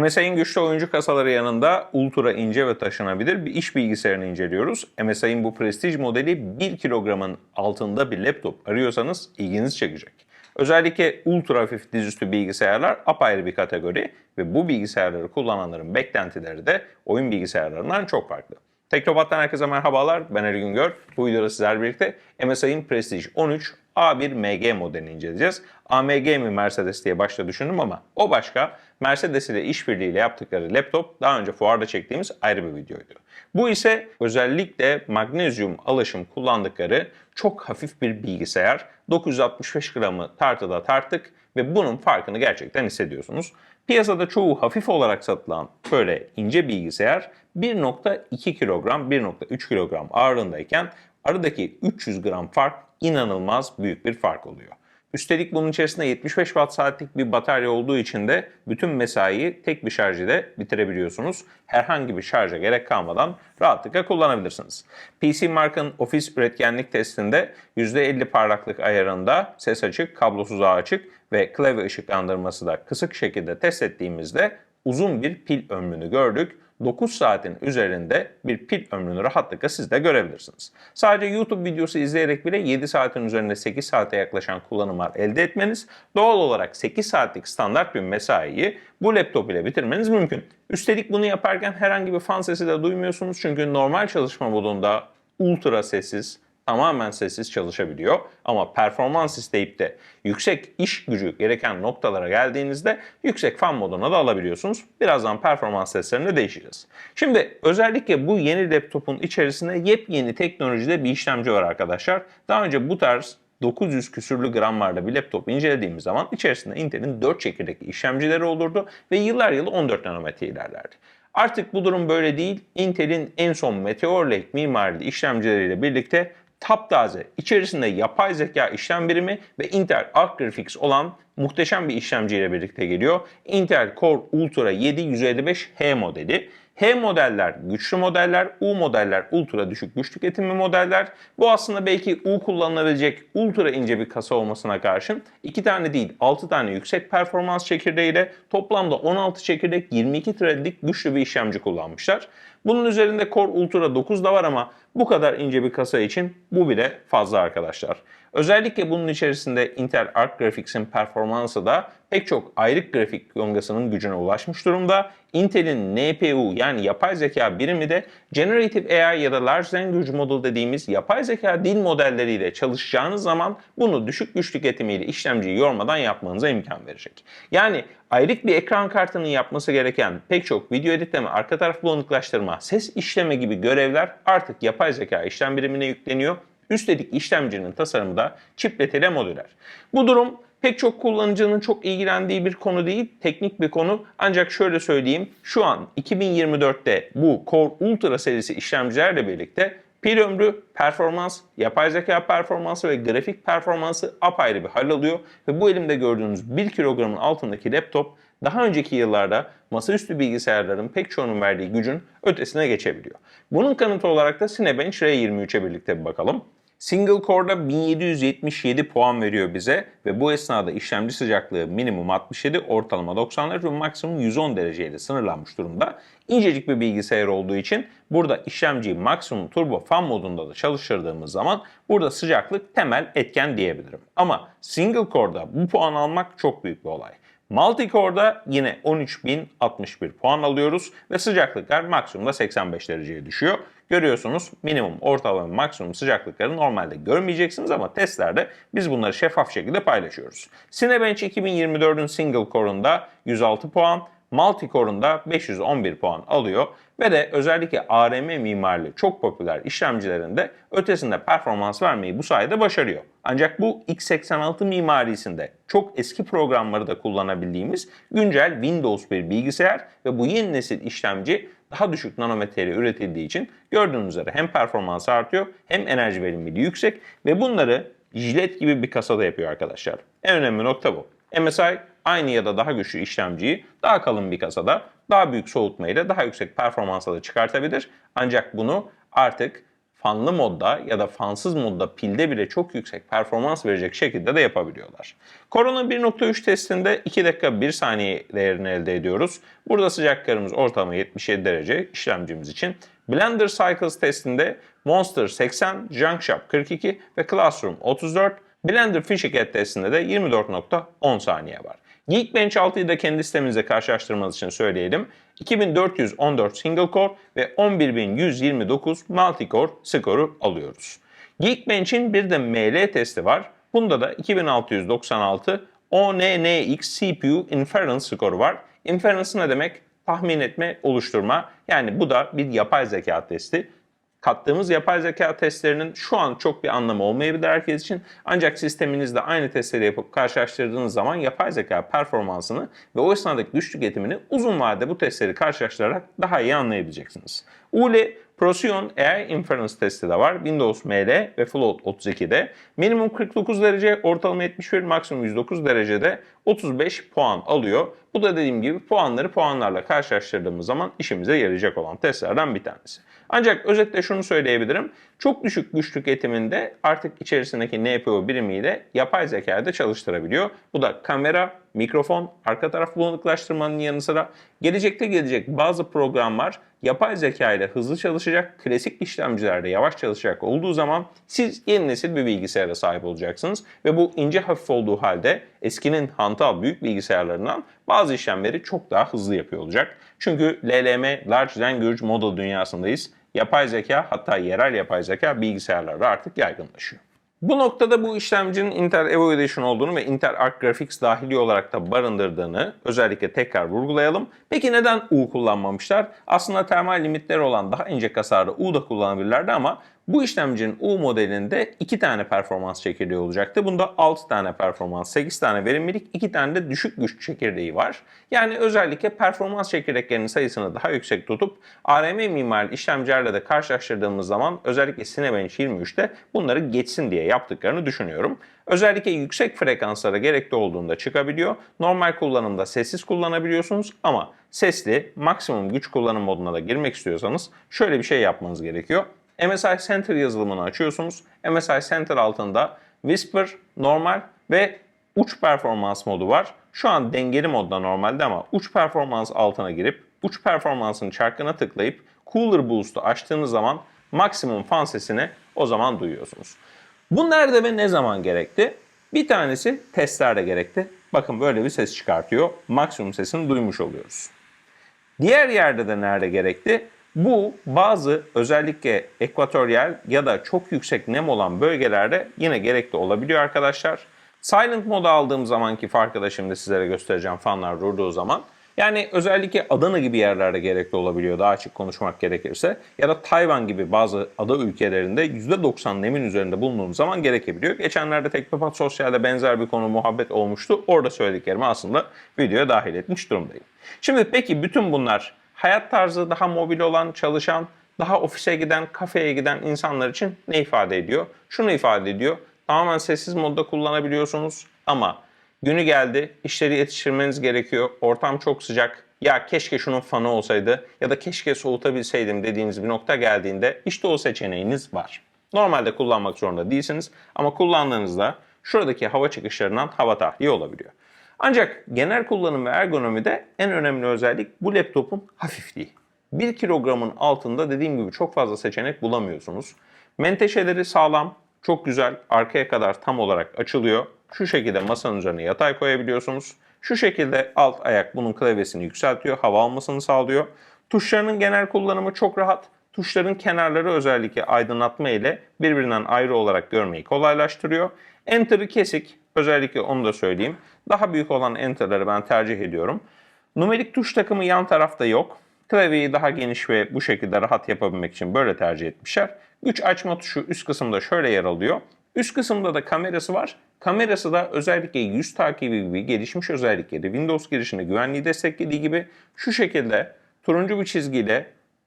MSI'nin güçlü oyuncu kasaları yanında ultra ince ve taşınabilir bir iş bilgisayarını inceliyoruz. MSI'nin bu prestij modeli 1 kilogramın altında bir laptop arıyorsanız ilginizi çekecek. Özellikle ultra hafif dizüstü bilgisayarlar apayrı bir kategori ve bu bilgisayarları kullananların beklentileri de oyun bilgisayarlarından çok farklı. Teknobat'tan herkese merhabalar. Ben Ali Güngör. Bu videoda sizlerle birlikte MSI'nin Prestige 13 A1 MG modelini inceleyeceğiz. AMG mi Mercedes diye başta düşündüm ama o başka. Mercedes ile işbirliğiyle yaptıkları laptop daha önce fuarda çektiğimiz ayrı bir videoydu. Bu ise özellikle magnezyum alaşım kullandıkları çok hafif bir bilgisayar. 965 gramı tartıda tarttık ve bunun farkını gerçekten hissediyorsunuz. Piyasada çoğu hafif olarak satılan böyle ince bilgisayar 1.2 kilogram, 1.3 kilogram ağırlığındayken aradaki 300 gram fark inanılmaz büyük bir fark oluyor. Üstelik bunun içerisinde 75 watt saatlik bir batarya olduğu için de bütün mesaiyi tek bir şarj ile bitirebiliyorsunuz. Herhangi bir şarja gerek kalmadan rahatlıkla kullanabilirsiniz. PC Mark'ın ofis üretkenlik testinde %50 parlaklık ayarında ses açık, kablosuz ağ açık ve klavye ışıklandırması da kısık şekilde test ettiğimizde uzun bir pil ömrünü gördük. 9 saatin üzerinde bir pil ömrünü rahatlıkla siz de görebilirsiniz. Sadece YouTube videosu izleyerek bile 7 saatin üzerinde 8 saate yaklaşan kullanımlar elde etmeniz, doğal olarak 8 saatlik standart bir mesaiyi bu laptop ile bitirmeniz mümkün. Üstelik bunu yaparken herhangi bir fan sesi de duymuyorsunuz çünkü normal çalışma modunda ultra sessiz, tamamen sessiz çalışabiliyor. Ama performans isteyip de yüksek iş gücü gereken noktalara geldiğinizde yüksek fan moduna da alabiliyorsunuz. Birazdan performans testlerinde değişeceğiz. Şimdi özellikle bu yeni laptopun içerisinde yepyeni teknolojide bir işlemci var arkadaşlar. Daha önce bu tarz 900 küsürlü gramlarda bir laptop incelediğimiz zaman içerisinde Intel'in 4 çekirdekli işlemcileri olurdu ve yıllar yılı 14 nanometre ilerlerdi. Artık bu durum böyle değil. Intel'in en son Meteor Lake mimarili işlemcileriyle birlikte taptaze, içerisinde yapay zeka işlem birimi ve Intel Arc Graphics olan muhteşem bir işlemciyle birlikte geliyor. Intel Core Ultra 7 155H modeli. H modeller güçlü modeller, U modeller ultra düşük güç tüketimi modeller. Bu aslında belki U kullanılabilecek ultra ince bir kasa olmasına karşın 2 tane değil 6 tane yüksek performans çekirdeğiyle toplamda 16 çekirdek 22 threadlik güçlü bir işlemci kullanmışlar. Bunun üzerinde Core Ultra 9 da var ama bu kadar ince bir kasa için bu bile fazla arkadaşlar. Özellikle bunun içerisinde Intel Arc Graphics'in performansı da pek çok ayrık grafik yongasının gücüne ulaşmış durumda. Intel'in NPU yani yapay zeka birimi de Generative AI ya da Large Language Model dediğimiz yapay zeka dil modelleriyle çalışacağınız zaman bunu düşük güç tüketimiyle işlemciyi yormadan yapmanıza imkan verecek. Yani ayrık bir ekran kartının yapması gereken pek çok video editleme, arka taraf bulanıklaştırma, ses işleme gibi görevler artık yapay zeka işlem birimine yükleniyor Üstelik işlemcinin tasarımı da çipletele modüler. Bu durum pek çok kullanıcının çok ilgilendiği bir konu değil, teknik bir konu. Ancak şöyle söyleyeyim, şu an 2024'te bu Core Ultra serisi işlemcilerle birlikte pil ömrü, performans, yapay zeka performansı ve grafik performansı apayrı bir hal alıyor. Ve bu elimde gördüğünüz 1 kilogramın altındaki laptop daha önceki yıllarda masaüstü bilgisayarların pek çoğunun verdiği gücün ötesine geçebiliyor. Bunun kanıtı olarak da Cinebench R23'e birlikte bir bakalım. Single Core'da 1777 puan veriyor bize ve bu esnada işlemci sıcaklığı minimum 67, ortalama 90 derece ve maksimum 110 dereceyle sınırlanmış durumda. İncecik bir bilgisayar olduğu için burada işlemciyi maksimum turbo fan modunda da çalıştırdığımız zaman burada sıcaklık temel etken diyebilirim. Ama Single Core'da bu puan almak çok büyük bir olay. Multicore'da yine 13.061 puan alıyoruz ve sıcaklıklar maksimumda 85 dereceye düşüyor. Görüyorsunuz minimum, ortalama maksimum sıcaklıkları normalde görmeyeceksiniz ama testlerde biz bunları şeffaf şekilde paylaşıyoruz. Cinebench 2024'ün single core'unda 106 puan, multi-core'un da 511 puan alıyor ve de özellikle ARM mimarili çok popüler işlemcilerinde ötesinde performans vermeyi bu sayede başarıyor. Ancak bu x86 mimarisinde çok eski programları da kullanabildiğimiz güncel Windows bir bilgisayar ve bu yeni nesil işlemci daha düşük nanometreyle üretildiği için gördüğünüz üzere hem performansı artıyor hem enerji verimliliği yüksek ve bunları jilet gibi bir kasada yapıyor arkadaşlar. En önemli nokta bu. MSI aynı ya da daha güçlü işlemciyi daha kalın bir kasada daha büyük soğutmayla daha yüksek performansa da çıkartabilir. Ancak bunu artık fanlı modda ya da fansız modda pilde bile çok yüksek performans verecek şekilde de yapabiliyorlar. Corona 1.3 testinde 2 dakika 1 saniye değerini elde ediyoruz. Burada sıcak karımız ortalama 77 derece işlemcimiz için. Blender Cycles testinde Monster 80, Junkshop 42 ve Classroom 34. Blender Fishicat testinde de 24.10 saniye var. Geekbench 6'yı da kendi sitemizde karşılaştırmanız için söyleyelim. 2414 single core ve 11129 multi core skoru alıyoruz. Geekbench'in bir de ML testi var. Bunda da 2696 ONNX CPU Inference skoru var. Inference ne demek? Tahmin etme, oluşturma. Yani bu da bir yapay zeka testi kattığımız yapay zeka testlerinin şu an çok bir anlamı olmayabilir herkes için. Ancak sisteminizde aynı testleri yapıp karşılaştırdığınız zaman yapay zeka performansını ve o esnadaki güç tüketimini uzun vadede bu testleri karşılaştırarak daha iyi anlayabileceksiniz. ULE Procyon AI Inference testi de var. Windows ML ve Float 32'de. Minimum 49 derece, ortalama 71, maksimum 109 derecede 35 puan alıyor. Bu da dediğim gibi puanları puanlarla karşılaştırdığımız zaman işimize yarayacak olan testlerden bir tanesi. Ancak özetle şunu söyleyebilirim. Çok düşük güç tüketiminde artık içerisindeki NPU birimiyle yapay zekayı da çalıştırabiliyor. Bu da kamera, mikrofon, arka taraf bulanıklaştırmanın yanı sıra gelecekte gelecek bazı programlar yapay zeka ile hızlı çalışacak, klasik işlemcilerde yavaş çalışacak olduğu zaman siz yeni nesil bir bilgisayara sahip olacaksınız. Ve bu ince hafif olduğu halde eskinin hantal büyük bilgisayarlarından bazı işlemleri çok daha hızlı yapıyor olacak. Çünkü LLM, Large Language Model dünyasındayız. Yapay zeka hatta yerel yapay zeka bilgisayarlarda artık yaygınlaşıyor. Bu noktada bu işlemcinin Intel Evo Edition olduğunu ve Intel Arc Graphics dahili olarak da barındırdığını özellikle tekrar vurgulayalım. Peki neden U kullanmamışlar? Aslında termal limitleri olan daha ince kasarlı U da kullanabilirlerdi ama bu işlemcinin U modelinde 2 tane performans çekirdeği olacaktı. Bunda 6 tane performans, 8 tane verimlilik, 2 tane de düşük güç çekirdeği var. Yani özellikle performans çekirdeklerinin sayısını daha yüksek tutup ARM mimarili işlemcilerle de karşılaştırdığımız zaman özellikle Cinebench 23'te bunları geçsin diye yaptıklarını düşünüyorum. Özellikle yüksek frekanslara gerekli olduğunda çıkabiliyor. Normal kullanımda sessiz kullanabiliyorsunuz ama sesli maksimum güç kullanım moduna da girmek istiyorsanız şöyle bir şey yapmanız gerekiyor. MSI Center yazılımını açıyorsunuz. MSI Center altında Whisper, normal ve uç performans modu var. Şu an dengeli modda normalde ama uç performans altına girip uç performansın çarkına tıklayıp Cooler Boost'u açtığınız zaman maksimum fan sesini o zaman duyuyorsunuz. Bu nerede ve ne zaman gerekti? Bir tanesi testlerde gerekti. Bakın böyle bir ses çıkartıyor. Maksimum sesini duymuş oluyoruz. Diğer yerde de nerede gerekti? Bu bazı özellikle ekvatoryal ya da çok yüksek nem olan bölgelerde yine gerekli olabiliyor arkadaşlar. Silent moda aldığım zamanki farkı da şimdi sizlere göstereceğim fanlar durduğu zaman. Yani özellikle Adana gibi yerlerde gerekli olabiliyor daha açık konuşmak gerekirse. Ya da Tayvan gibi bazı ada ülkelerinde %90 nemin üzerinde bulunduğum zaman gerekebiliyor. Geçenlerde Teknopat Sosyal'de benzer bir konu muhabbet olmuştu. Orada söylediklerimi aslında videoya dahil etmiş durumdayım. Şimdi peki bütün bunlar hayat tarzı daha mobil olan, çalışan, daha ofise giden, kafeye giden insanlar için ne ifade ediyor? Şunu ifade ediyor. Tamamen sessiz modda kullanabiliyorsunuz ama günü geldi, işleri yetiştirmeniz gerekiyor, ortam çok sıcak, ya keşke şunun fanı olsaydı ya da keşke soğutabilseydim dediğiniz bir nokta geldiğinde işte o seçeneğiniz var. Normalde kullanmak zorunda değilsiniz ama kullandığınızda şuradaki hava çıkışlarından hava tahliye olabiliyor. Ancak genel kullanım ve ergonomide en önemli özellik bu laptopun hafifliği. 1 kilogramın altında dediğim gibi çok fazla seçenek bulamıyorsunuz. Menteşeleri sağlam, çok güzel, arkaya kadar tam olarak açılıyor. Şu şekilde masanın üzerine yatay koyabiliyorsunuz. Şu şekilde alt ayak bunun klavyesini yükseltiyor, hava almasını sağlıyor. Tuşlarının genel kullanımı çok rahat. Tuşların kenarları özellikle aydınlatma ile birbirinden ayrı olarak görmeyi kolaylaştırıyor. Enter'ı kesik, özellikle onu da söyleyeyim. Daha büyük olan Enter'ları ben tercih ediyorum. Numerik tuş takımı yan tarafta yok. Klavyeyi daha geniş ve bu şekilde rahat yapabilmek için böyle tercih etmişler. Güç açma tuşu üst kısımda şöyle yer alıyor. Üst kısımda da kamerası var. Kamerası da özellikle yüz takibi gibi gelişmiş özellikleri Windows girişinde güvenliği desteklediği gibi şu şekilde turuncu bir çizgiyle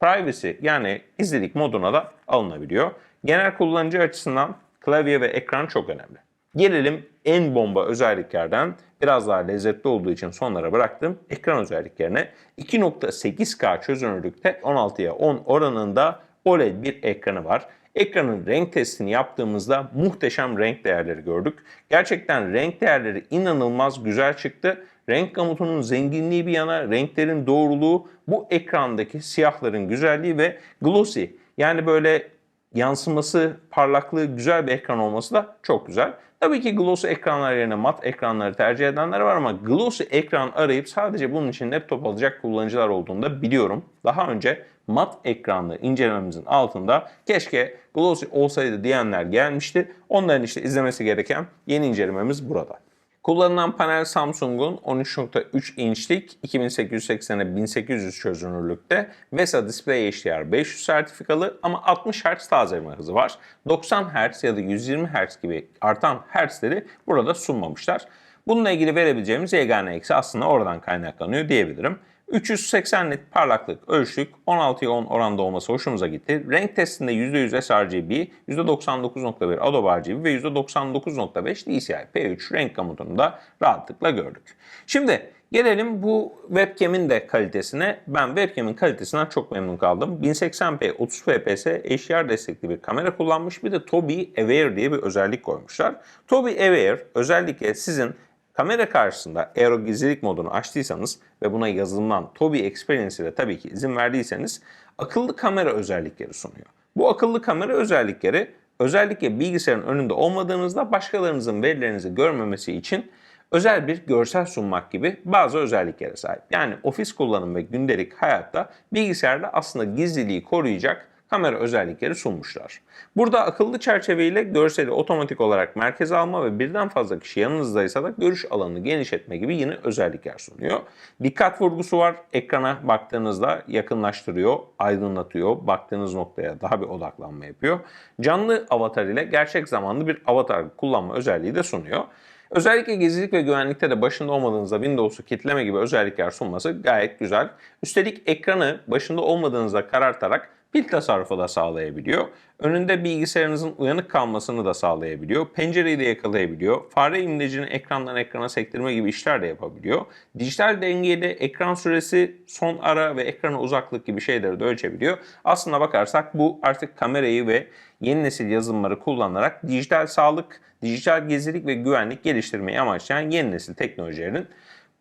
privacy yani izledik moduna da alınabiliyor. Genel kullanıcı açısından klavye ve ekran çok önemli. Gelelim en bomba özelliklerden biraz daha lezzetli olduğu için sonlara bıraktım. Ekran özelliklerine 2.8K çözünürlükte 16'ya 10 oranında OLED bir ekranı var. ekranın renk testini yaptığımızda muhteşem renk değerleri gördük. Gerçekten renk değerleri inanılmaz güzel çıktı. Renk gamutunun zenginliği bir yana, renklerin doğruluğu, bu ekrandaki siyahların güzelliği ve glossy yani böyle yansıması, parlaklığı güzel bir ekran olması da çok güzel. Tabii ki glossy ekranlar yerine mat ekranları tercih edenler var ama glossy ekran arayıp sadece bunun için laptop alacak kullanıcılar olduğunu da biliyorum. Daha önce mat ekranlı incelememizin altında keşke glossy olsaydı diyenler gelmişti. Onların işte izlemesi gereken yeni incelememiz burada. Kullanılan panel Samsung'un 13.3 inçlik 2880'e 1800 çözünürlükte VESA Display HDR 500 sertifikalı ama 60 Hz tazeleme hızı var. 90 Hz ya da 120 Hz gibi artan Hz'leri burada sunmamışlar. Bununla ilgili verebileceğimiz yegane eksi aslında oradan kaynaklanıyor diyebilirim. 380 nit parlaklık ölçtük. 16'ya 10 oranda olması hoşumuza gitti. Renk testinde %100 sRGB, %99.1 Adobe RGB ve %99.5 DCI P3 renk gamutunu da rahatlıkla gördük. Şimdi gelelim bu webcam'in de kalitesine. Ben webcam'in kalitesinden çok memnun kaldım. 1080p 30 fps HDR destekli bir kamera kullanmış. Bir de Tobii Aware diye bir özellik koymuşlar. Tobii Aware özellikle sizin Kamera karşısında aero gizlilik modunu açtıysanız ve buna yazılımdan Tobii Experience ile tabii ki izin verdiyseniz akıllı kamera özellikleri sunuyor. Bu akıllı kamera özellikleri özellikle bilgisayarın önünde olmadığınızda başkalarınızın verilerinizi görmemesi için özel bir görsel sunmak gibi bazı özelliklere sahip. Yani ofis kullanım ve gündelik hayatta bilgisayarda aslında gizliliği koruyacak kamera özellikleri sunmuşlar. Burada akıllı çerçeveyle görseli otomatik olarak merkeze alma ve birden fazla kişi yanınızdaysa da görüş alanını genişletme gibi yeni özellikler sunuyor. Dikkat vurgusu var. Ekrana baktığınızda yakınlaştırıyor, aydınlatıyor. Baktığınız noktaya daha bir odaklanma yapıyor. Canlı avatar ile gerçek zamanlı bir avatar kullanma özelliği de sunuyor. Özellikle gizlilik ve güvenlikte de başında olmadığınızda Windows'u kitleme gibi özellikler sunması gayet güzel. Üstelik ekranı başında olmadığınızda karartarak pil tasarrufu da sağlayabiliyor. Önünde bilgisayarınızın uyanık kalmasını da sağlayabiliyor. Pencereyi de yakalayabiliyor. Fare imlecini ekrandan ekrana sektirme gibi işler de yapabiliyor. Dijital dengeli ekran süresi, son ara ve ekrana uzaklık gibi şeyleri de ölçebiliyor. Aslına bakarsak bu artık kamerayı ve yeni nesil yazılımları kullanarak dijital sağlık, dijital gizlilik ve güvenlik geliştirmeyi amaçlayan yeni nesil teknolojilerin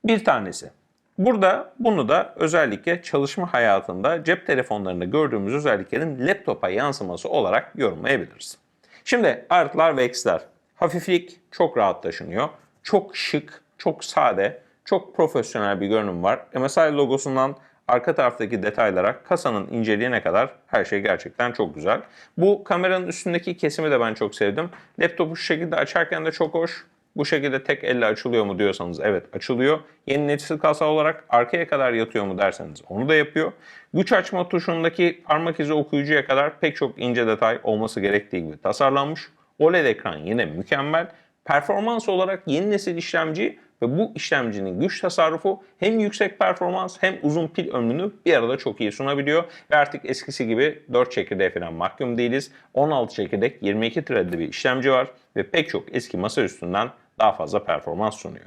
bir tanesi. Burada bunu da özellikle çalışma hayatında cep telefonlarında gördüğümüz özelliklerin laptopa yansıması olarak yorumlayabiliriz. Şimdi artılar ve eksiler. Hafiflik çok rahat taşınıyor. Çok şık, çok sade, çok profesyonel bir görünüm var. MSI logosundan arka taraftaki detaylara, kasanın inceliğine kadar her şey gerçekten çok güzel. Bu kameranın üstündeki kesimi de ben çok sevdim. Laptopu şu şekilde açarken de çok hoş. Bu şekilde tek elle açılıyor mu diyorsanız evet açılıyor. Yeni nesil kasa olarak arkaya kadar yatıyor mu derseniz onu da yapıyor. Güç açma tuşundaki parmak izi okuyucuya kadar pek çok ince detay olması gerektiği gibi tasarlanmış. OLED ekran yine mükemmel. Performans olarak yeni nesil işlemci ve bu işlemcinin güç tasarrufu hem yüksek performans hem uzun pil ömrünü bir arada çok iyi sunabiliyor. Ve artık eskisi gibi 4 çekirdeğe falan mahkum değiliz. 16 çekirdek 22 threadli bir işlemci var ve pek çok eski masa üstünden daha fazla performans sunuyor.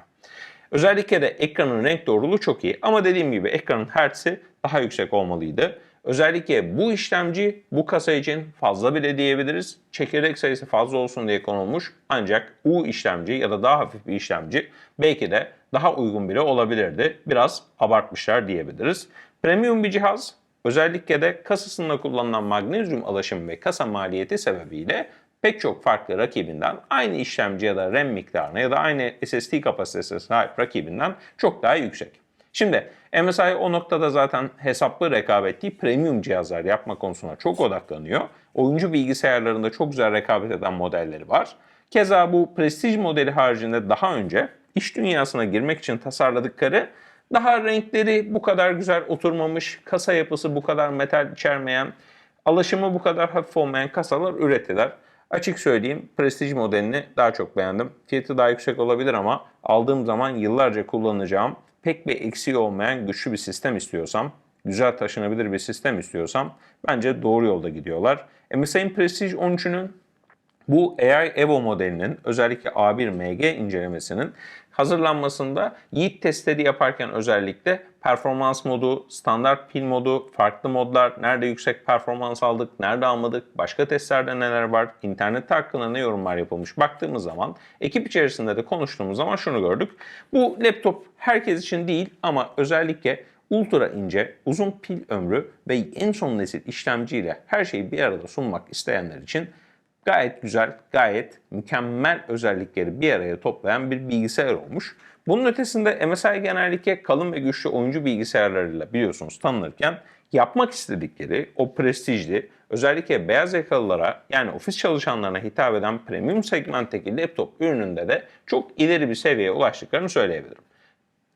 Özellikle de ekranın renk doğruluğu çok iyi ama dediğim gibi ekranın hertz'i daha yüksek olmalıydı. Özellikle bu işlemci bu kasa için fazla bile diyebiliriz. Çekirdek sayısı fazla olsun diye konulmuş ancak U işlemci ya da daha hafif bir işlemci belki de daha uygun bile olabilirdi. Biraz abartmışlar diyebiliriz. Premium bir cihaz özellikle de kasasında kullanılan magnezyum alaşımı ve kasa maliyeti sebebiyle pek çok farklı rakibinden aynı işlemci ya da RAM miktarına ya da aynı SSD kapasitesine sahip rakibinden çok daha yüksek. Şimdi MSI o noktada zaten hesaplı rekabet ettiği premium cihazlar yapma konusuna çok odaklanıyor. Oyuncu bilgisayarlarında çok güzel rekabet eden modelleri var. Keza bu prestij modeli haricinde daha önce iş dünyasına girmek için tasarladıkları daha renkleri bu kadar güzel oturmamış, kasa yapısı bu kadar metal içermeyen, alaşımı bu kadar hafif olmayan kasalar ürettiler. Açık söyleyeyim Prestige modelini daha çok beğendim. Fiyatı daha yüksek olabilir ama aldığım zaman yıllarca kullanacağım pek bir eksiği olmayan güçlü bir sistem istiyorsam, güzel taşınabilir bir sistem istiyorsam bence doğru yolda gidiyorlar. MSI'nin Prestige 13'ünün Bu AI Evo modelinin özellikle A1 MG incelemesinin hazırlanmasında Yiğit testleri yaparken özellikle performans modu, standart pil modu, farklı modlar, nerede yüksek performans aldık, nerede almadık, başka testlerde neler var, internette hakkında ne yorumlar yapılmış baktığımız zaman ekip içerisinde de konuştuğumuz zaman şunu gördük. Bu laptop herkes için değil ama özellikle ultra ince, uzun pil ömrü ve en son nesil işlemciyle her şeyi bir arada sunmak isteyenler için gayet güzel, gayet mükemmel özellikleri bir araya toplayan bir bilgisayar olmuş. Bunun ötesinde MSI genellikle kalın ve güçlü oyuncu bilgisayarlarıyla biliyorsunuz tanınırken yapmak istedikleri o prestijli, özellikle beyaz yakalılara yani ofis çalışanlarına hitap eden premium segmentteki laptop ürününde de çok ileri bir seviyeye ulaştıklarını söyleyebilirim.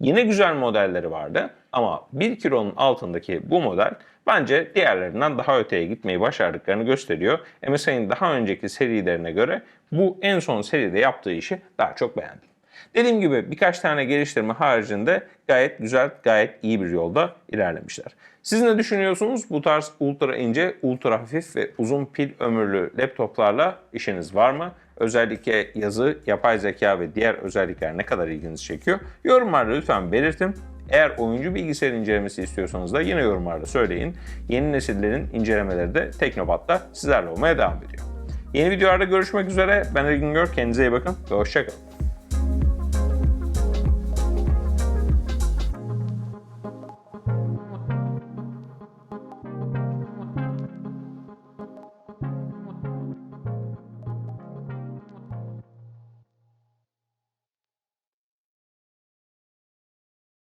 Yine güzel modelleri vardı ama 1 kilonun altındaki bu model bence diğerlerinden daha öteye gitmeyi başardıklarını gösteriyor. MSI'nin daha önceki serilerine göre bu en son seride yaptığı işi daha çok beğendim. Dediğim gibi birkaç tane geliştirme haricinde gayet güzel, gayet iyi bir yolda ilerlemişler. Siz ne düşünüyorsunuz? Bu tarz ultra ince, ultra hafif ve uzun pil ömürlü laptoplarla işiniz var mı? Özellikle yazı, yapay zeka ve diğer özellikler ne kadar ilginizi çekiyor? Yorumlarda lütfen belirtin. Eğer oyuncu bilgisayar incelemesi istiyorsanız da yine yorumlarda söyleyin. Yeni nesillerin incelemeleri de Teknobat'ta sizlerle olmaya devam ediyor. Yeni videolarda görüşmek üzere. Ben Ergün Gör. Kendinize iyi bakın ve hoşçakalın.